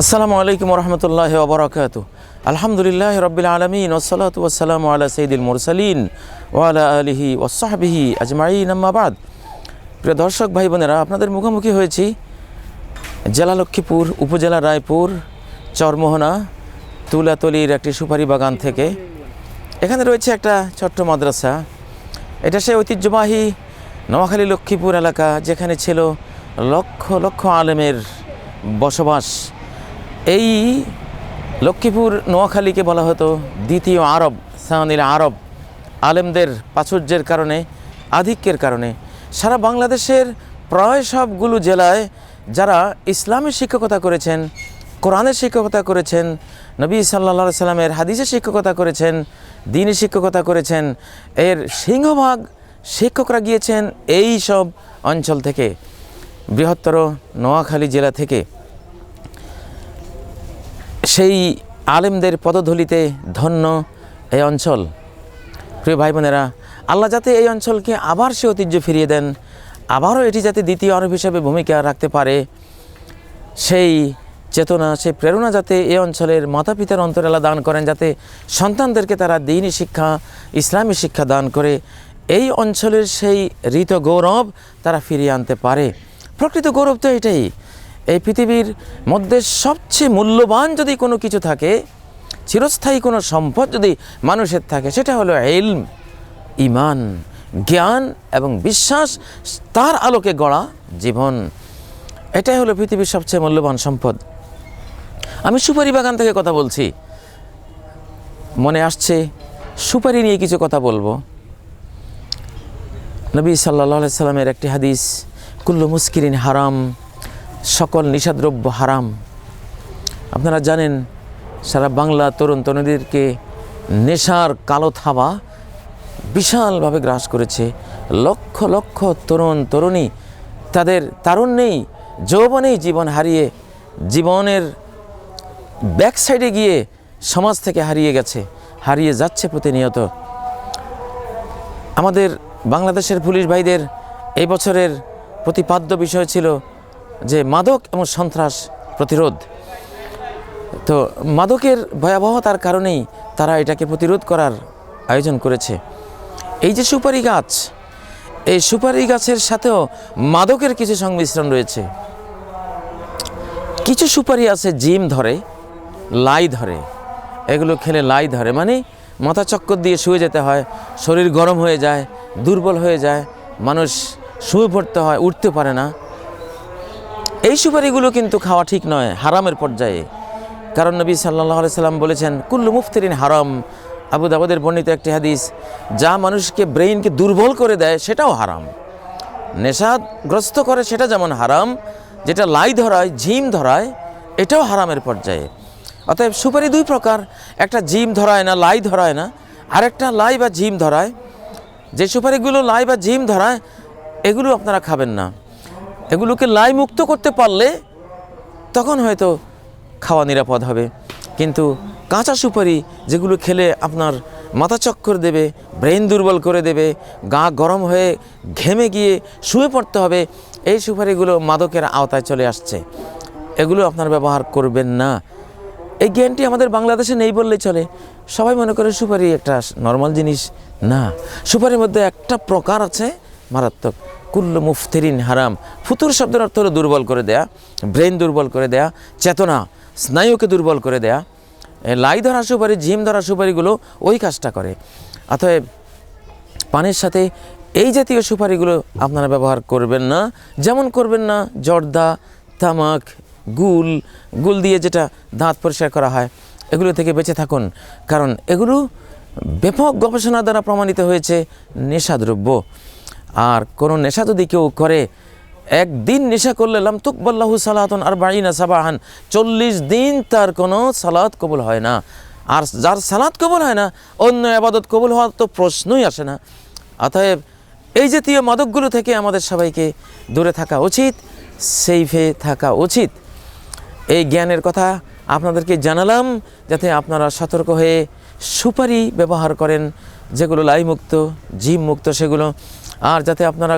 আসসালামু আলাইকুম রহমতুল্লাহ ওবরাকাত। আলহামদুলিল্লাহ রবিল আলমিন ওসলাত ওসালাম আলা সঈদুল মুরসালিন ওয়ালা আলিহি ওসাহাবিহি আজমাইন আম্মাবাদ প্রিয় দর্শক ভাই বোনেরা আপনাদের মুখোমুখি হয়েছি জেলা লক্ষ্মীপুর উপজেলা রায়পুর চরমোহনা তুলাতলির একটি সুপারি বাগান থেকে। এখানে রয়েছে একটা ছোট্ট মাদ্রাসা। এটা সেই ঐতিহ্যবাহী নোয়াখালী লক্ষ্মীপুর এলাকা, যেখানে ছিল লক্ষ লক্ষ আলেমের বসবাস। এই লক্ষ্মীপুর নোয়াখালীকে বলা হতো দ্বিতীয় আরব, সানিল আরব। আলেমদের প্রাচুর্যের কারণে, আধিক্যের কারণে সারা বাংলাদেশের প্রায় সবগুলো জেলায় যারা ইসলামের শিক্ষকতা করেছেন, কোরআনের শিক্ষকতা করেছেন, নবী সাল্লা সাল্লামের হাদিসের শিক্ষকতা করেছেন, দিনী শিক্ষকতা করেছেন, এর সিংহভাগ শিক্ষকরা গিয়েছেন এই সব অঞ্চল থেকে। বৃহত্তর নোয়াখালী জেলা থেকে। সেই আলেমদের পদধূলিতে ধন্য এই অঞ্চল। প্রিয় ভাই বোনেরা আল্লাহ যাতে এই অঞ্চলকে আবার সে ঐতিহ্য ফিরিয়ে দেন, আবারও এটি যাতে দ্বিতীয় আরব হিসাবে ভূমিকা রাখতে পারে, সেই চেতনা, সেই প্রেরণা যাতে এই অঞ্চলের মাতা পিতার অন্তরালা দান করেন, যাতে সন্তানদেরকে তারা দিনই শিক্ষা, ইসলামী শিক্ষা দান করে এই অঞ্চলের সেই ঋত গৌরব তারা ফিরিয়ে আনতে পারে। প্রকৃত গৌরব তো এটাই এই পৃথিবীর মধ্যে সবচেয়ে মূল্যবান যদি কোনো কিছু থাকে, চিরস্থায়ী কোনো সম্পদ যদি মানুষের থাকে, সেটা হলো এলম ইমান, জ্ঞান এবং বিশ্বাস, তার আলোকে গড়া জীবন। এটাই হলো পৃথিবীর সবচেয়ে মূল্যবান সম্পদ। আমি সুপারি বাগান থেকে কথা বলছি। মনে আসছে, সুপারি নিয়ে কিছু কথা বলব। নবী সাল্লা সাল্লামের একটি হাদিস, কুল্লু মুস্কিরিন হারাম সকল নিষাদ্রব্য হারাম। আপনারা জানেন, সারা বাংলা তরুণ তরুণীদেরকে নেশার কালো থাবা বিশালভাবে গ্রাস করেছে। লক্ষ লক্ষ তরুণ তরুণী তাদের তারুণ্যেই, যৌবনেই জীবন হারিয়ে, জীবনের ব্যাক সাইডে গিয়ে সমাজ থেকে হারিয়ে গেছে, হারিয়ে যাচ্ছে প্রতিনিয়ত। আমাদের বাংলাদেশের পুলিশ ভাইদের এই বছরের প্রতিপাদ্য বিষয় ছিল যে মাদক এবং সন্ত্রাস প্রতিরোধ। তো মাদকের ভয়াবহতার কারণেই তারা এটাকে প্রতিরোধ করার আয়োজন করেছে। এই যে সুপারি গাছ, এই সুপারি গাছের সাথেও মাদকের কিছু সংমিশ্রণ রয়েছে। কিছু সুপারি আছে জিম ধরে, লাই ধরে। এগুলো খেলে লাই ধরে মানে মাথা চক্কর দিয়ে শুয়ে যেতে হয়, শরীর গরম হয়ে যায়, দুর্বল হয়ে যায়, মানুষ শুয়ে পড়তে হয়, উঠতে পারে না। এই সুপারিগুলো কিন্তু খাওয়া ঠিক নয়, হারামের পর্যায়ে। কারণ নবী সাল্লাহ সাল্লাম বলেছেন, কুল্লু মুফতিরিন হারাম। আবু দাবুদের বর্ণিত একটি হাদিস, যা মানুষকে ব্রেইনকে দুর্বল করে দেয়, সেটাও হারাম। নেশাগ্রস্ত করে, সেটা যেমন হারাম, যেটা লাই ধরায়, ঝিম ধরায়, এটাও হারামের পর্যায়ে। অতএব সুপারি দুই প্রকার, একটা জিম ধরায় না, লাই ধরায় না, আরেকটা লাই বা জিম ধরায়। যে সুপারিগুলো লাই বা জিম ধরায়, এগুলো আপনারা খাবেন না। এগুলোকে লাই মুক্ত করতে পারলে তখন হয়তো খাওয়া নিরাপদ হবে। কিন্তু কাঁচা সুপারি যেগুলো খেলে আপনার মাথা চক্কর দেবে ব্রেন দুর্বল করে দেবে, গা গরম হয়ে ঘেমে গিয়ে শুয়ে পড়তে হবে, এই সুপারিগুলো মাদকের আওতায় চলে আসছে। এগুলো আপনার ব্যবহার করবেন না। এই জ্ঞানটি আমাদের বাংলাদেশে নেই বললেই চলে। সবাই মনে করে সুপারি একটা নর্মাল জিনিস। না, সুপারির মধ্যে একটা প্রকার আছে মারাত্মক। কুল্ল মুফতিরিন হারাম। ফুতুর শব্দের অর্থ হলো দুর্বল করে দেয়া, ব্রেন দুর্বল করে দেয়া, চেতনা, স্নায়ুকে দুর্বল করে দেয়া। লাই ধরা সুপারি, ঝিম ধরা সুপারিগুলো ওই কাজটা করে। অতএব পানের সাথে এই জাতীয় সুপারিগুলো আপনারা ব্যবহার করবেন না। যেমন করবেন না, জর্দা, তামাক, গুল গুল দিয়ে যেটা দাঁত পরিষ্কার করা হয়, এগুলো থেকে বেঁচে থাকুন। কারণ এগুলো ব্যাপক গবেষণা দ্বারা প্রমাণিত হয়েছে, নেশাদ্রব্য। আর কোনো নেশা যদি কেউ করে, একদিন নেশা করলে লাম সালাতন আর বাড়িনা সাবাহান, চল্লিশ দিন তার কোনো সালাত কবুল হয় না। আর যার সালাত কবুল হয় না, অন্য আবাদত কবুল হওয়ার তো প্রশ্নই আসে না। অতএব এই জাতীয় মাদকগুলো থেকে আমাদের সবাইকে দূরে থাকা উচিত সেইফে থাকা উচিত। এই জ্ঞানের কথা আপনাদেরকে জানালাম, যাতে আপনারা সতর্ক হয়ে সুপারি ব্যবহার করেন, যেগুলো লাইমুক্ত জিম মুক্ত, সেগুলো আর যাতে আপনারা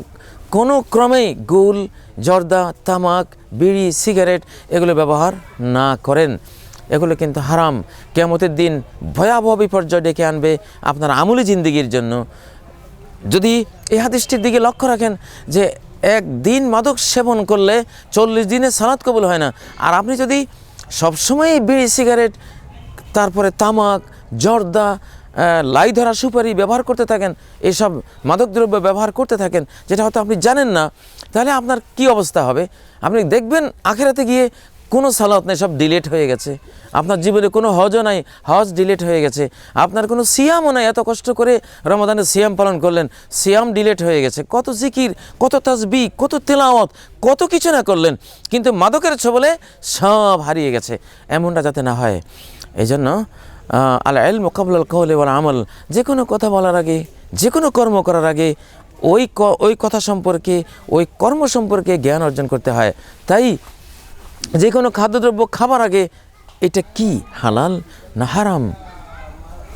কোনো ক্রমেই গুল, জর্দা, তামাক, বিড়ি, সিগারেট এগুলো ব্যবহার না করেন। এগুলো কিন্তু হারাম। কেমতের দিন ভয়াবহ বিপর্যয় ডেকে আনবে আপনার আমলি জিন্দিগির জন্য। যদি এই হাদিসটির দিকে লক্ষ্য রাখেন যে একদিন মাদক সেবন করলে চল্লিশ দিনে সালাদ কবুল হয় না। আর আপনি যদি সবসময় বিড়ি, সিগারেট, তারপরে তামাক, জর্দা লাই ধরা সুপারি ব্যবহার করতে থাকেন, এসব মাদকদ্রব্য ব্যবহার করতে থাকেন, যেটা হয়তো আপনি জানেন না, তাহলে আপনার কি অবস্থা হবে? আপনি দেখবেন আখেরাতে গিয়ে কোনো সালাত নেই, সব ডিলেট হয়ে গেছে। আপনার জীবনে কোনো হজও নাই, হজ ডিলেট হয়ে গেছে। আপনার কোনো সিয়ামও নাই, এত কষ্ট করে রমাদানের সিয়াম পালন করলেন, সিয়াম ডিলেট হয়ে গেছে। কত জিকির, কত তাজবি কত তেলাওয়াত, কত কিছু না করলেন, কিন্তু মাদকের ছবলে সব হারিয়ে গেছে, এমনটা যাতে না হয়। এই জন্য আল এল মোকাবলাল কৌলে বলা আমল যে কোনো কথা বলার আগে, যে কোনো কর্ম করার আগে, ওই ওই কথা সম্পর্কে, ওই কর্ম সম্পর্কে জ্ঞান অর্জন করতে হয়। তাই যে কোনো খাদ্যদ্রব্য খাবার আগে, এটা কি হালাল না হারাম?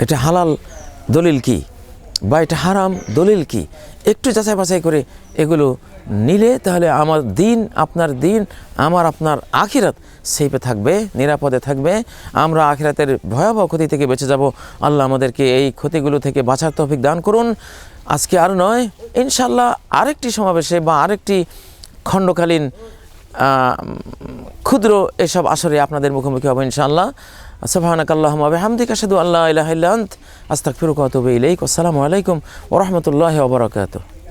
এটা হালাল দলিল কি? বা এটা হারাম দলিল কি? একটু যাচাই বাছাই করে এগুলো নিলে তাহলে আমার দিন, আপনার দিন, আমার আপনার আখিরাত সেইপে থাকবে, নিরাপদে থাকবে। আমরা আখিরাতের ভয়াবহ ক্ষতি থেকে বেঁচে যাব। আল্লাহ আমাদেরকে এই ক্ষতিগুলো থেকে বাঁচার তৌফিক দান করুন। আজকে আর নয় ইনশাল্লাহ আরেকটি সমাবেশে বা আরেকটি খণ্ডকালীন ক্ষুদ্র এসব আসরে আপনাদের মুখোমুখি হব ইনশাআল্লাহ। আতুবু ইলাইক। আসসালামু আলাইকুম ওয়া রাহমাতুল্লাহি ওয়া বারাকাতুহু।